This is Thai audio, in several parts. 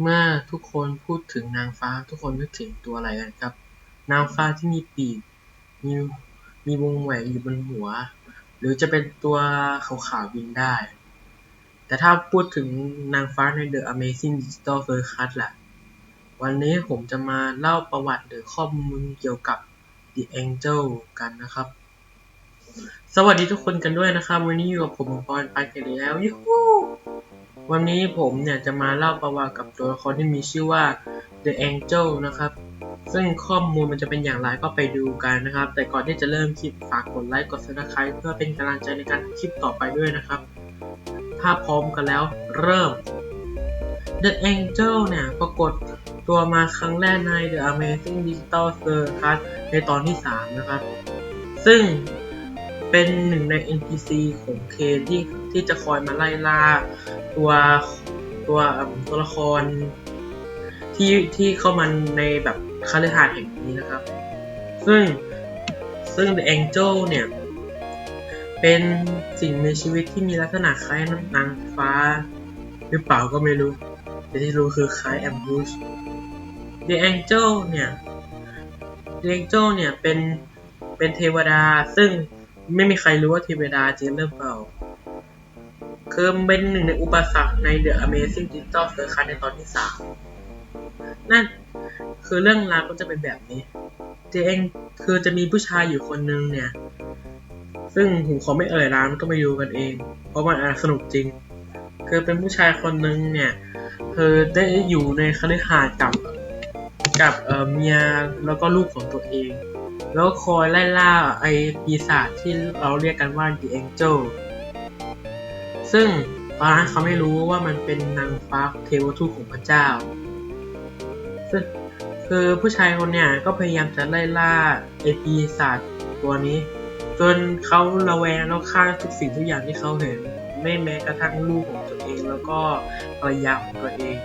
เมื่อทุกคนพูดถึงนางฟ้า ทุกคนนึกถึงตัวอะไรกันครับ นางฟ้าที่มีปีก มีมีวงแหวนอยู่บนหัว หรือจะเป็นตัวขาวๆบินได้ แต่ถ้าพูดถึงนางฟ้าใน The Amazing Digital Circus ล่ะ วันนี้ผมจะมาเล่าประวัติหรือข้อมูลเกี่ยวกับ The Angel กันนะครับ สวัสดีทุกคนกันด้วยนะครับ วันนี้อยู่กับผมปอนไปกันแล้วยูฮู วันนี้ผมเนี่ยจะมาเล่าประวัติกับตัวละครที่มีชื่อว่า The Angel นะครับ ซึ่งข้อมูลมันจะเป็นอย่างไรก็ไปดูกันนะครับ แต่ก่อนที่จะเริ่มคลิปฝากกดไลค์กด subscribe เพื่อเป็นกำลังใจในการคลิปต่อไปด้วยนะครับ ถ้าพร้อมกันแล้วเริ่ม The Angel เนี่ยปรากฏตัวมาครั้งแรกใน The Amazing Digital Circus ในตอนที่ 3 นะครับ ซึ่ง เป็นหนึ่งใน NPC ของเคที่ที่จะคอยมาไล่ล่าตัวตัวตัวละครที่ที่เข้ามาในแบบคาลิหาสน์แห่งนี้นะครับ ซึ่งซึ่ง The Angel เนี่ย เป็นสิ่งมีชีวิตที่มีลักษณะคล้ายนางฟ้า หรือเปล่าก็ไม่รู้ แต่ที่รู้คือคล้ายแอมบูช The Angel เนี่ย The Angel เนี่ยเป็นเป็นเทวดาซึ่ง ไม่มีใครรู้ว่าเทวดาจริงหรือเปล่า คือเป็นหนึ่งในอุปสรรคใน The Amazing Digital Circus ในตอนที่สามนั่นคือเรื่องราวก็จะเป็นแบบนี้ The Ang คือจะมีผู้ชายอยู่คนนึงเนี่ย ซึ่งผมขอไม่เอ่ยนามต้องไปดูกันเอง เพราะมันอาสนุกจริง คือเป็นผู้ชายคนนึงเนี่ยเธอได้อยู่ในคฤหาสน์กับกับเออเมียแล้วก็ลูกของตัวเอง แล้วคอยไล่ล่าไอ้ปีศาจที่เราเรียกกันว่า The Angel ซึ่งตอนนั้นเขาไม่รู้ว่ามันเป็นนางฟ้าเทวทูตของพระเจ้า ซึ่งคือผู้ชายคนเนี้ยก็พยายามจะไล่ล่าไอ้ปีศาจตัวนี้ จนเขาระแวงแล้วฆ่าทุกสิ่งทุกอย่างที่เขาเห็น ไม่แม้กระทั่งลูกของตัวเองแล้วก็ภรรยาของตัวเอง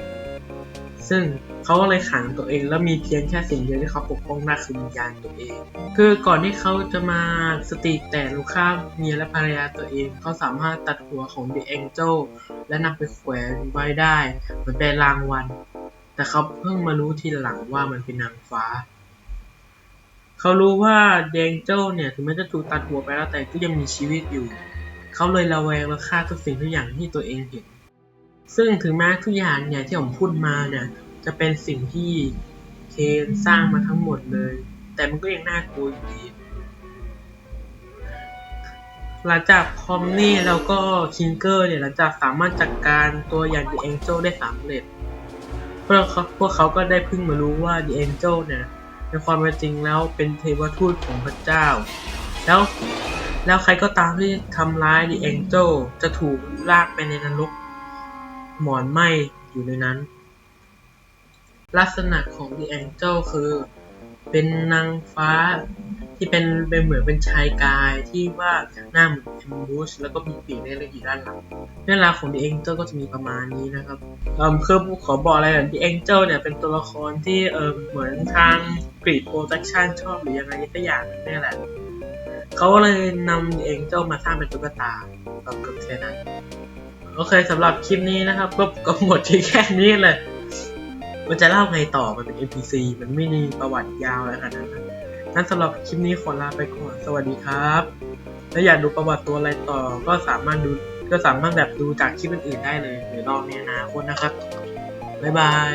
ซึ่ง เขาก็เลยขังตัวเองแล้วมีเพียงแค่สิ่งเดียวที่เขาปกป้องได้คือวิญญาณตัวเอง คือก่อนที่เขาจะมาสติแตกลูกฆ่าเมียและภรรยาตัวเอง เขาสามารถตัดหัวของ The Angel และนำไปแขวนไว้ได้เหมือนเป็นรางวัล แต่เขาเพิ่งมารู้ทีหลังว่ามันเป็นนางฟ้า เขารู้ว่า The Angel เนี่ยถึงแม้จะถูกตัดหัวไปแล้วแต่ก็ยังมีชีวิตอยู่ เขาเลยระแวงและฆ่าทุกสิ่งทุกอย่างที่ตัวเองเห็นซึ่งถึงแม้ทุกอย่างเนี่ยที่ผมพูดมาเนี่ย จะเป็นสิ่งที่เคนสร้างมาทั้งหมดเลย แต่มันก็ยังน่ากลัวอยู่ดีหลังจากพอมนี่แล้วก็คิงเกอร์เนี่ยหลังจากสามารถจัดการตัวอย่าง The Angel ได้สำเร็จพวกเขาพวกเขาก็ได้เพิ่งมารู้ว่า The Angel เนี่ยในความเป็นจริงแล้วเป็นเทวทูตของพระเจ้า แล้วแล้วใครก็ตามที่ทำร้าย The Angel จะถูกลากไปในนรกหมอนไหมอยู่ในนั้น ลักษณะของ The Angel คือ เป็นนางฟ้าที่เป็นเป็นเหมือนเป็นชายกายที่ว่าหน้าเหมือนแอมบูชแล้วก็มีปีกในเล็กๆอยู่ด้านหลังเรื่องราวของ The Angel ก็จะมีประมาณนี้นะครับเอ่อคือขอบอกอะไรก่อน The Angel เนี่ยเป็นตัวละครที่เออเหมือนทางกรีดโปรดักชันชอบหรือยังไงสักอย่างนี่แหละเขาเลยนำ The Angel มาสร้างเป็นตุ๊กตากับกับแค่นั้นโอเคสำหรับคลิปนี้นะครับก็หมดที่แค่นี้เลย มันจะเล่าไงต่อมันเป็น NPC มันไม่มีประวัติยาวอะไรขนาดนั้นนั้นสำหรับคลิปนี้ขอลาไปก่อนสวัสดีครับ ถ้าอยากดูประวัติตัวอะไรต่อก็สามารถดูก็สามารถแบบดูจากคลิปอื่นๆได้เลยหรือลองในอนาคตนะครับบ๊ายบาย